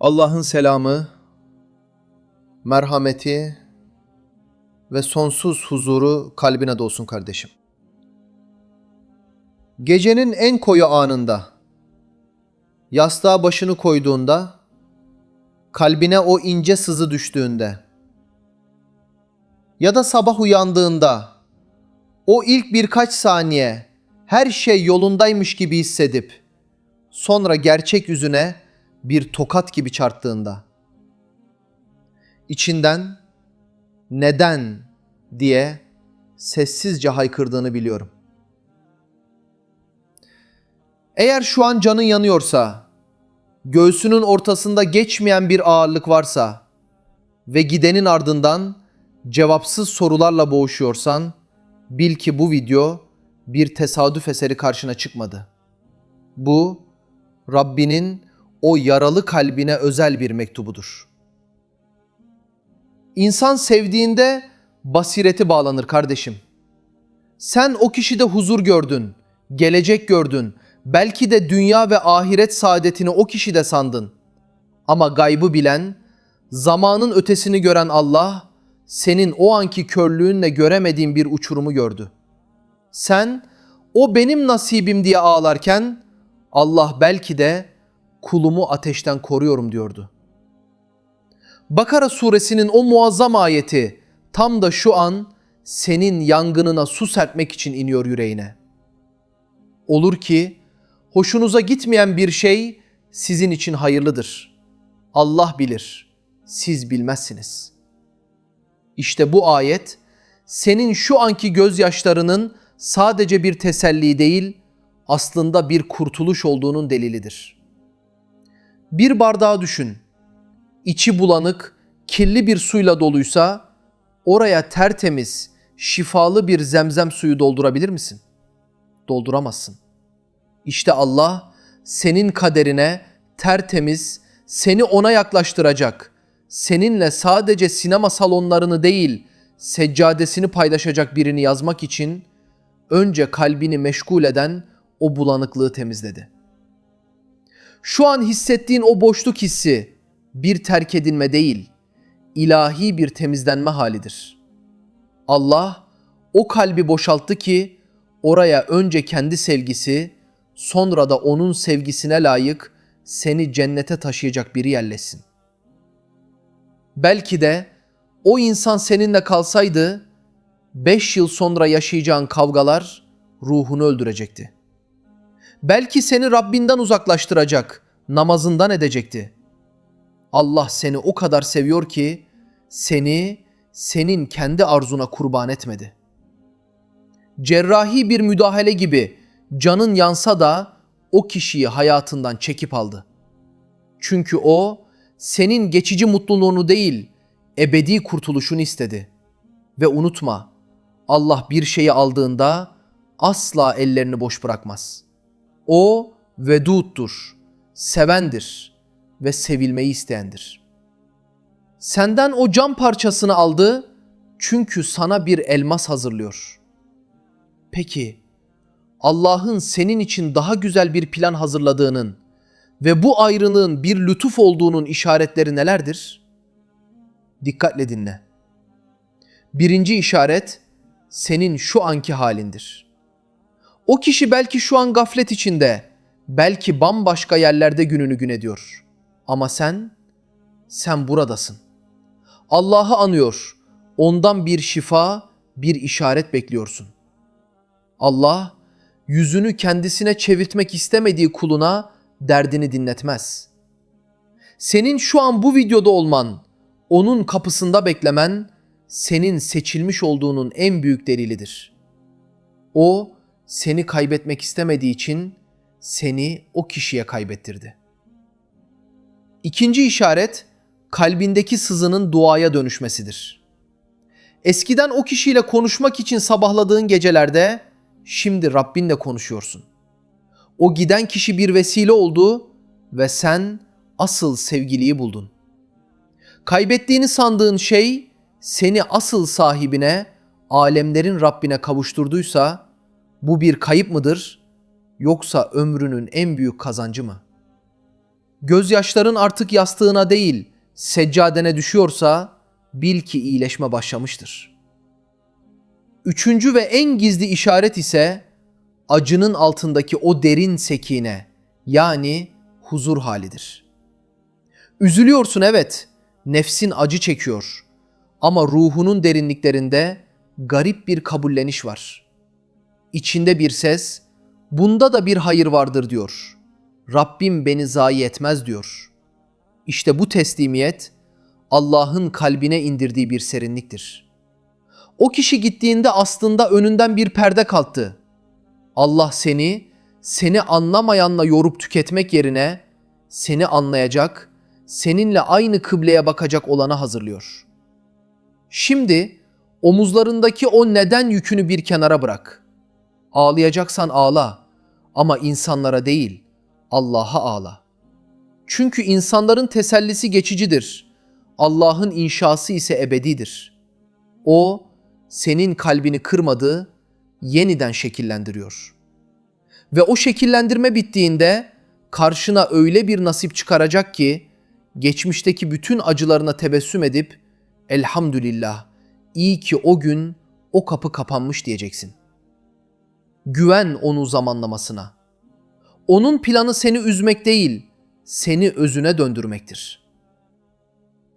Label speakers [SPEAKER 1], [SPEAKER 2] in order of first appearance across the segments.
[SPEAKER 1] Allah'ın selamı, merhameti ve sonsuz huzuru kalbine dolsun kardeşim. Gecenin en koyu anında, yastığa başını koyduğunda, kalbine o ince sızı düştüğünde ya da sabah uyandığında o ilk birkaç saniye her şey yolundaymış gibi hissedip sonra gerçek yüzüne bir tokat gibi çarptığında içinden neden diye sessizce haykırdığını biliyorum. Eğer şu an canın yanıyorsa, göğsünün ortasında geçmeyen bir ağırlık varsa ve gidenin ardından cevapsız sorularla boğuşuyorsan, bil ki bu video bir tesadüf eseri karşına çıkmadı. Bu Rabbinin o yaralı kalbine özel bir mektubudur. İnsan sevdiğinde basireti bağlanır kardeşim. Sen o kişide huzur gördün, gelecek gördün, belki de dünya ve ahiret saadetini o kişide sandın. Ama gaybı bilen, zamanın ötesini gören Allah, senin o anki körlüğünle göremediğin bir uçurumu gördü. Sen o benim nasibim diye ağlarken Allah belki de kulumu ateşten koruyorum diyordu. Bakara suresinin o muazzam ayeti tam da şu an senin yangınına su serpmek için iniyor yüreğine. Olur ki hoşunuza gitmeyen bir şey sizin için hayırlıdır. Allah bilir, siz bilmezsiniz. İşte bu ayet senin şu anki gözyaşlarının sadece bir teselli değil, aslında bir kurtuluş olduğunun delilidir. Bir bardağı düşün. İçi bulanık, kirli bir suyla doluysa oraya tertemiz, şifalı bir zemzem suyu doldurabilir misin? Dolduramazsın. İşte Allah senin kaderine tertemiz, seni ona yaklaştıracak, seninle sadece sinema salonlarını değil, seccadesini paylaşacak birini yazmak için önce kalbini meşgul eden o bulanıklığı temizledi. Şu an hissettiğin o boşluk hissi bir terk edilme değil, ilahi bir temizlenme halidir. Allah o kalbi boşalttı ki oraya önce kendi sevgisi, sonra da onun sevgisine layık seni cennete taşıyacak biri yerleşsin. Belki de o insan seninle kalsaydı 5 yıl sonra yaşayacağın kavgalar ruhunu öldürecekti. Belki seni Rabbinden uzaklaştıracak, namazından edecekti. Allah seni o kadar seviyor ki seni senin kendi arzuna kurban etmedi. Cerrahi bir müdahale gibi canın yansa da o kişiyi hayatından çekip aldı. Çünkü o senin geçici mutluluğunu değil, ebedi kurtuluşunu istedi. Ve unutma, Allah bir şeyi aldığında asla ellerini boş bırakmaz. O veduttur, sevendir ve sevilmeyi isteyendir. Senden o cam parçasını aldı çünkü sana bir elmas hazırlıyor. Peki Allah'ın senin için daha güzel bir plan hazırladığının ve bu ayrılığın bir lütuf olduğunun işaretleri nelerdir? Dikkatle dinle. Birinci işaret senin şu anki halindir. O kişi belki şu an gaflet içinde, belki bambaşka yerlerde gününü gün ediyor. Ama sen, sen buradasın. Allah'ı anıyor, ondan bir şifa, bir işaret bekliyorsun. Allah, yüzünü kendisine çevirtmek istemediği kuluna derdini dinletmez. Senin şu an bu videoda olman, onun kapısında beklemen, senin seçilmiş olduğunun en büyük delilidir. O seni kaybetmek istemediği için seni o kişiye kaybettirdi. İkinci işaret kalbindeki sızının duaya dönüşmesidir. Eskiden o kişiyle konuşmak için sabahladığın gecelerde şimdi Rabbinle konuşuyorsun. O giden kişi bir vesile oldu ve sen asıl sevgiliyi buldun. Kaybettiğini sandığın şey seni asıl sahibine, alemlerin Rabbine kavuşturduysa bu bir kayıp mıdır yoksa ömrünün en büyük kazancı mı? Gözyaşların artık yastığına değil, seccadene düşüyorsa bil ki iyileşme başlamıştır. Üçüncü ve en gizli işaret ise acının altındaki o derin sekine yani huzur halidir. Üzülüyorsun evet, nefsin acı çekiyor ama ruhunun derinliklerinde garip bir kabulleniş var. İçinde bir ses, bunda da bir hayır vardır diyor. Rabbim beni zayi etmez diyor. İşte bu teslimiyet Allah'ın kalbine indirdiği bir serinliktir. O kişi gittiğinde aslında önünden bir perde kalktı. Allah seni, seni anlamayanla yorup tüketmek yerine seni anlayacak, seninle aynı kıbleye bakacak olana hazırlıyor. Şimdi omuzlarındaki o neden yükünü bir kenara bırak. Ağlayacaksan ağla ama insanlara değil, Allah'a ağla. Çünkü insanların tesellisi geçicidir. Allah'ın inşası ise ebedidir. O senin kalbini kırmadı, yeniden şekillendiriyor. Ve o şekillendirme bittiğinde karşına öyle bir nasip çıkaracak ki geçmişteki bütün acılarına tebessüm edip elhamdülillah iyi ki o gün o kapı kapanmış diyeceksin. Güven onun zamanlamasına. Onun planı seni üzmek değil, seni özüne döndürmektir.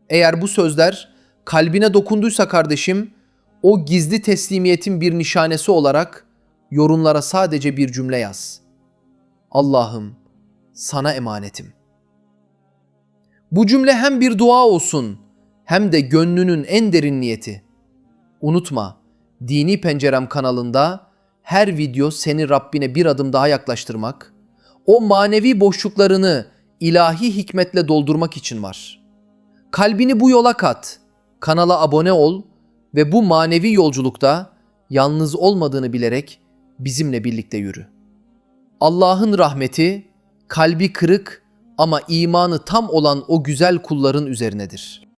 [SPEAKER 1] Eğer bu sözler kalbine dokunduysa kardeşim, o gizli teslimiyetin bir nişanesi olarak yorumlara sadece bir cümle yaz. Allah'ım sana emanetim. Bu cümle hem bir dua olsun hem de gönlünün en derin niyeti. Unutma, Dini Pencerem kanalında her video seni Rabbine bir adım daha yaklaştırmak, o manevi boşluklarını ilahi hikmetle doldurmak için var. Kalbini bu yola kat, kanala abone ol ve bu manevi yolculukta yalnız olmadığını bilerek bizimle birlikte yürü. Allah'ın rahmeti kalbi kırık ama imanı tam olan o güzel kulların üzerinedir.